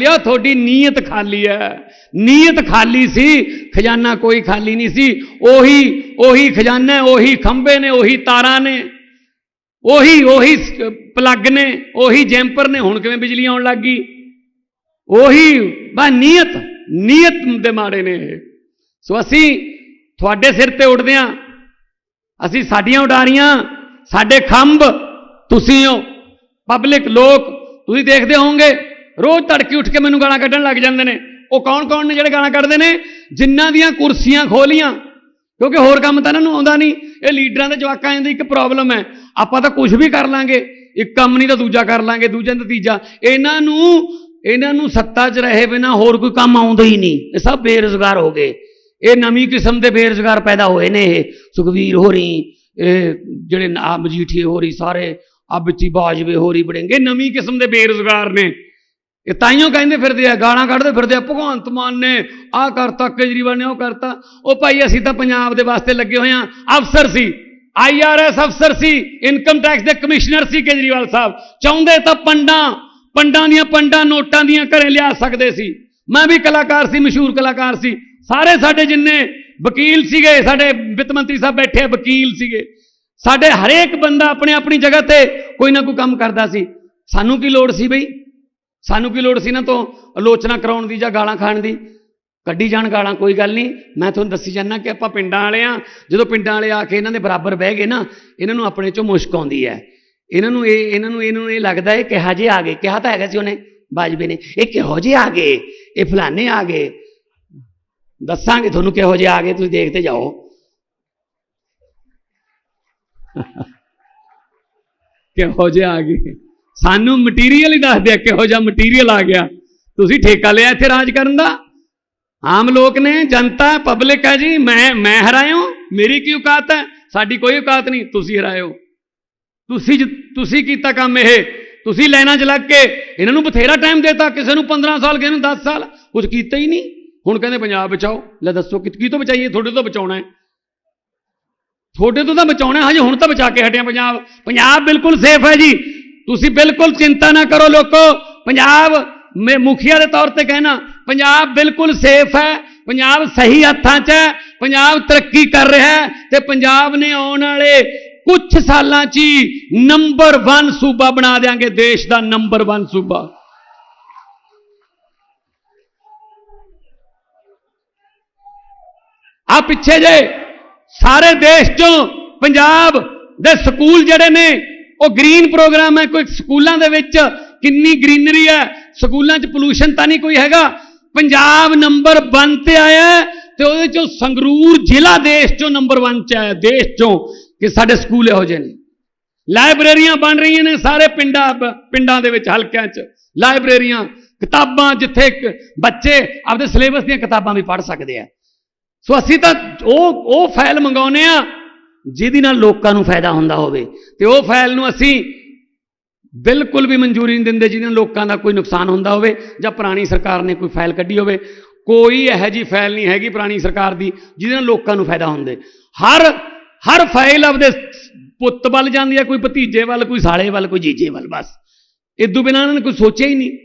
ਲਿਆ, ਤੁਹਾਡੀ ਨੀਅਤ ਖਾਲੀ ਹੈ। ਨੀਅਤ ਖਾਲੀ ਸੀ, ਖਜ਼ਾਨਾ ਕੋਈ ਖਾਲੀ ਨਹੀਂ ਸੀ। ਉਹੀ ਉਹੀ ਖਜ਼ਾਨਾ, ਉਹੀ ਖੰਭੇ ਨੇ, ਉਹੀ ਤਾਰਾਂ ਨੇ। ਉਹੀ ਉਹੀ ਪਲੱਗ ਨੇ, ਉਹੀ ਜੈਂਪਰ ਨੇ। ਹੁਣ ਕਿਵੇਂ ਬਿਜਲੀ ਆਉਣ ਲੱਗ ਗਈ? ਉਹੀ, ਬਾ, ਨੀਅਤ ਨੀਅਤ ਦੇ ਮਾੜੇ ਨੇ ਸੋ ਅਸੀਂ ਤੁਹਾਡੇ ਸਿਰ ਤੇ ਉੱਡਦੇ ਹਾਂ। ਅਸੀਂ ਸਾਡੀਆਂ ਉਡਾਰੀਆਂ, ਸਾਡੇ ਖੰਭ, ਤੁਸੀਂ ਹੋ। ਪਬਲਿਕ, ਲੋਕ, ਤੁਸੀਂ ਦੇਖਦੇ ਹੋਵੋਗੇ ਰੋਜ਼ ਤੜਕੇ ਉੱਠ ਕੇ ਮੈਨੂੰ ਗਾਲਾਂ ਕੱਢਣ ਲੱਗ ਜਾਂਦੇ ਨੇ। ਉਹ ਕੌਣ ਕੌਣ ਨੇ ਜਿਹੜੇ ਗਾਲਾਂ ਕੱਢਦੇ ਨੇ? ਜਿਨ੍ਹਾਂ ਦੀਆਂ ਕੁਰਸੀਆਂ ਖੋਲੀਆਂ। ਕਿਉਂਕਿ ਹੋਰ ਕੰਮ ਤਾਂ ਇਹਨਾਂ ਨੂੰ ਆਉਂਦਾ ਨਹੀਂ। ਇਹ ਲੀਡਰਾਂ ਦੇ ਜਵਾਕਾਂ ਦੀ ਇੱਕ ਪ੍ਰੋਬਲਮ ਹੈ। ਆਪਾਂ ਤਾਂ ਕੁਝ ਵੀ ਕਰ ਲਾਂਗੇ। ਇੱਕ ਕੰਮ ਨਹੀਂ ਤਾਂ ਦੂਜਾ ਕਰ ਲਾਂਗੇ, ਦੂਜਾ ਤਾਂ ਤੀਜਾ। ਇਹਨਾਂ ਨੂੰ ਇਹਨਾਂ ਨੂੰ ਸੱਤਾ 'ਚ ਰਹੇ ਬਿਨਾ ਹੋਰ ਕੋਈ ਕੰਮ ਆਉਂਦਾ ਹੀ ਨਹੀਂ। ਇਹ ਸਭ ਬੇਰੁਜ਼ਗਾਰ ਹੋ ਗਏ। ਇਹ ਨਵੀਂ ਕਿਸਮ ਦੇ ਬੇਰੁਜ਼ਗਾਰ ਪੈਦਾ ਹੋਏ ਨੇ ਇਹ। ਸੁਖਵੀਰ ਹੋਰੀ, ਇਹ ਜਿਹੜੇ ਆ ਮਜੀਠੀਏ ਹੋਰੀ ਸਾਰੇ ਆ ਵਿੱਚੀ ਬਾਜਵੇ ਹੋਰੀ ਬੜੇਂਗੇ ਨਵੀਂ ਕਿਸਮ ਦੇ ਬੇਰੁਜ਼ਗਾਰ ਨੇ। ਇਹ ਤਾਈਓ ਕਹਿੰਦੇ ਫਿਰਦੇ ਆ, ਗਾਲਾਂ ਕੱਢਦੇ ਫਿਰਦੇ ਆ, ਭਗਵੰਤ ਮਾਨ ਨੇ ਆਹ ਕਰਤਾ ਕੇਜਰੀਵਾਲ ਨੇ ਉਹ ਕਰਤਾ। ਉਹ ਭਾਈ ਅਸੀਂ ਤਾਂ ਪੰਜਾਬ ਦੇ ਵਾਸਤੇ ਲੱਗੇ ਹੋਏ ਆ, ਅਫਸਰ ਸੀ ਆਈਆਰਐਸ ਅਫਸਰ ਸੀ, ਇਨਕਮ ਟੈਕਸ ਦੇ ਕਮਿਸ਼ਨਰ ਸੀ ਕੇਜਰੀਵਾਲ ਸਾਹਿਬ। ਚਾਹੁੰਦੇ ਤਾਂ ਪੰਡਾਂ ਪੰਡਾਂ ਦੀਆਂ ਪੰਡਾਂ ਨੋਟਾਂ ਦੀਆਂ ਘਰੇ ਲਿਆ ਸਕਦੇ ਸੀ। ਮੈਂ ਵੀ ਕਲਾਕਾਰ ਸੀ, ਮਸ਼ਹੂਰ ਕਲਾਕਾਰ ਸੀ। ਸਾਰੇ ਸਾਡੇ ਜਿੰਨੇ ਵਕੀਲ ਸੀਗੇ, ਸਾਡੇ ਵਿੱਤ ਮੰਤਰੀ ਸਾਹਿਬ ਬੈਠੇ ਵਕੀਲ ਸੀਗੇ। ਸਾਡੇ ਹਰੇਕ ਬੰਦਾ ਆਪਣੇ ਆਪਣੀ ਜਗ੍ਹਾ ਤੇ ਕੋਈ ਨਾ ਕੋਈ ਕੰਮ ਕਰਦਾ ਸੀ। ਸਾਨੂੰ ਕੀ ਲੋੜ ਸੀ ਬਈ? ਸਾਨੂੰ ਕੀ ਲੋੜ ਸੀ ਨਾ ਤੋਂ ਆਲੋਚਨਾ ਕਰਾਉਣ ਦੀ ਜਾਂ ਗਾਲਾਂ ਖਾਣ ਦੀ? ਕੱਢੀ ਜਾਣ ਗਾਲਾਂ, ਕੋਈ ਗੱਲ ਨਹੀਂ। ਮੈਂ ਤੁਹਾਨੂੰ ਦੱਸੀ ਜਾਂਦਾ ਕਿ ਆਪਾਂ ਪਿੰਡਾਂ ਵਾਲੇ ਆ। ਜਦੋਂ ਪਿੰਡਾਂ ਵਾਲੇ ਆ ਕੇ ਇਹਨਾਂ ਦੇ ਬਰਾਬਰ ਬਹਿ ਗਏ ਨਾ, ਇਹਨਾਂ ਨੂੰ ਆਪਣੇ ਚੋਂ ਮੁਸ਼ਕ ਆਉਂਦੀ ਹੈ। ਇਹਨਾਂ ਨੂੰ ਇਹ, ਇਹਨਾਂ ਨੂੰ, ਇਹਨੂੰ ਇਹ ਲੱਗਦਾ ਹੈ ਕਿਹਾ ਜੇ ਆ ਗਏ। ਕਿਹਾ ਤਾਂ ਹੈਗਾ ਸੀ ਉਹਨੇ, ਬਾਜਵੇ ਨੇ। ਇਹ ਕਿਹੋ ਜਿਹੇ ਆ ਗਏ? ਇਹ ਫਲਾਣੇ ਆ ਗਏ। ਦੱਸਾਂਗੇ ਤੁਹਾਨੂੰ ਕਿਹੋ ਜਿਹੇ ਆ ਗਏ। ਤੁਸੀਂ ਦੇਖਦੇ ਜਾਓ। ਕਿਹੋ ਜਿਹੇ ਆ ਗਏ? ਸਾਨੂੰ ਮਟੀਰੀਅਲ ਹੀ ਦੱਸ ਦਿਆ ਕਿਹੋ ਜਿਹਾ ਮਟੀਰੀਅਲ ਆ ਗਿਆ। ਤੁਸੀਂ ਠੇਕਾ ਲਿਆ ਇੱਥੇ ਰਾਜ ਕਰਨ ਦਾ? ਆਮ ਲੋਕ ਨੇ, ਜਨਤਾ ਪਬਲਿਕ ਹੈ ਜੀ, ਮੈਂ ਮੈਂ ਹਰਾਇਓ ਮੇਰੀ ਕੀ ਔਕਾਤ ਹੈ? ਸਾਡੀ ਕੋਈ ਔਕਾਤ ਨਹੀਂ, ਤੁਸੀਂ ਹਰਾਇਓ ਤੁਸੀਂ ਜ- ਤੁਸੀਂ ਕੀਤਾ ਕੰਮ ਇਹ, ਤੁਸੀਂ ਲਾਈਨਾਂ 'ਚ ਲੱਗ ਕੇ, ਇਹਨਾਂ ਨੂੰ ਬਥੇਰਾ ਟਾਈਮ ਦੇਤਾ, ਕਿਸੇ ਨੂੰ 15 ਸਾਲ, ਕਿਸੇ ਨੂੰ 10 ਸਾਲ ਕੁਝ ਕੀਤਾ ਹੀ ਨਹੀਂ। ਹੁਣ ਕਹਿੰਦੇ ਪੰਜਾਬ ਬਚਾਓ, ਲੈ ਦੱਸੋ ਕਿ, ਕੀ ਤੋਂ ਬਚਾਈਏ, ਤੁਹਾਡੇ ਤੋਂ ਬਚਾਉਣਾ ਹੈ। ਤੁਹਾਡੇ ਤੋਂ ਤਾਂ ਬਚਾਉਣਾ ਹਜੇ ਹੁਣ ਤਾਂ ਬਚਾ ਕੇ ਹਟਿਆ ਪੰਜਾਬ। ਪੰਜਾਬ ਬਿਲਕੁਲ ਸੇਫ ਹੈ ਜੀ। ਤੁਸੀਂ ਬਿਲਕੁਲ ਚਿੰਤਾ ਨਾ ਕਰੋ ਲੋਕੋ। ਪੰਜਾਬ ਮੈਂ ਮੁਖੀਆ ਦੇ ਤੌਰ ਤੇ ਕਹਿਣਾ, ਪੰਜਾਬ ਬਿਲਕੁਲ ਸੇਫ ਹੈ, ਪੰਜਾਬ ਸਹੀ ਹੱਥਾਂ 'ਚ ਹੈ, ਪੰਜਾਬ ਤਰੱਕੀ ਕਰ ਰਿਹਾ ਹੈ ਤੇ ਪੰਜਾਬ ਨੇ ਆਉਣ ਵਾਲੇ ਕੁਝ ਸਾਲਾਂ 'ਚ ਹੀ ਨੰਬਰ 1 ਸੂਬਾ ਬਣਾ ਦੇਾਂਗੇ ਦੇਸ਼ ਦਾ ਨੰਬਰ 1 ਸੂਬਾ। ਆ ਪਿੱਛੇ ਜੇ ਸਾਰੇ ਦੇਸ਼ ਚੋਂ ਪੰਜਾਬ ਦੇ ਸਕੂਲ ਜਿਹੜੇ ਨੇ ਉਹ ਗ੍ਰੀਨ ਪ੍ਰੋਗਰਾਮ ਹੈ, ਕੋਈ ਸਕੂਲਾਂ ਦੇ ਵਿੱਚ ਕਿੰਨੀ ਗ੍ਰੀਨਰੀ ਹੈ, ਸਕੂਲਾਂ 'ਚ ਪੋਲੂਸ਼ਨ ਤਾਂ ਨਹੀਂ ਕੋਈ ਹੈਗਾ। ਪੰਜਾਬ ਨੰਬਰ 1 ਤੇ ਆਇਆ ਹੈ ਤੇ ਉਹਦੇ ਚੋਂ ਸੰਗਰੂਰ ਜ਼ਿਲ੍ਹਾ ਦੇਸ਼ ਚੋਂ ਨੰਬਰ 1 ਚ ਆਇਆ, ਦੇਸ਼ ਚੋਂ, ਕਿ ਸਾਡੇ ਸਕੂਲ ਇਹੋ ਜਿਹੇ ਨੇ। ਲਾਇਬ੍ਰੇਰੀਆਂ ਬਣ ਰਹੀਆਂ ਨੇ ਸਾਰੇ ਪਿੰਡਾਂ ਪਿੰਡਾਂ ਦੇ ਵਿੱਚ, ਹਲਕਿਆਂ 'ਚ। ਲਾਇਬ੍ਰੇਰੀਆਂ, ਕਿਤਾਬਾਂ ਜਿੱਥੇ ਬੱਚੇ ਆਪਦੇ ਸਿਲੇਬਸ ਦੀਆਂ ਕਿਤਾਬਾਂ ਵੀ ਪੜ੍ਹ ਸਕਦੇ ਆ। ਸੋ ਅਸੀਂ ਤਾਂ ਉਹ ਉਹ ਫਾਈਲ ਮੰਗਾਉਨੇ ਆ ਜਿਹਦੀ ਨਾਲ ਲੋਕਾਂ ਨੂੰ ਫਾਇਦਾ ਹੁੰਦਾ ਹੋਵੇ। ਤੇ ਉਹ ਫਾਈਲ ਨੂੰ ਅਸੀਂ ਬਿਲਕੁਲ ਵੀ ਮਨਜ਼ੂਰੀ ਨਹੀਂ ਦਿੰਦੇ, ਜਿਹਦੇ ਨਾਲ ਲੋਕਾਂ ਦਾ ਕੋਈ ਨੁਕਸਾਨ ਹੁੰਦਾ ਹੋਵੇ ਜਾਂ ਪੁਰਾਣੀ ਸਰਕਾਰ ਨੇ ਕੋਈ ਫਾਈਲ ਕੱਢੀ ਹੋਵੇ। ਕੋਈ ਇਹੋ ਜੀ ਫਾਈਲ ਨਹੀਂ ਹੈਗੀ ਪੁਰਾਣੀ ਸਰਕਾਰ ਦੀ, ਜਿਹਦੇ ਨਾਲ ਲੋਕਾਂ ਨੂੰ ਫਾਇਦਾ ਹੁੰਦੇ। ਹਰ ਹਰ ਫਾਈਲ ਆਪਦੇ ਪੁੱਤ ਵੱਲ ਜਾਂਦੀ ਹੈ, ਕੋਈ ਭਤੀਜੇ ਵੱਲ, ਕੋਈ ਸਾਲੇ ਵੱਲ, ਕੋਈ ਜੀਜੇ ਵੱਲ ਬਸ। ਇਦੋਂ ਬਿਨਾਂ ਇਹਨਾਂ ਨੇ ਕੋਈ ਸੋਚਿਆ ਹੀ ਨਹੀਂ।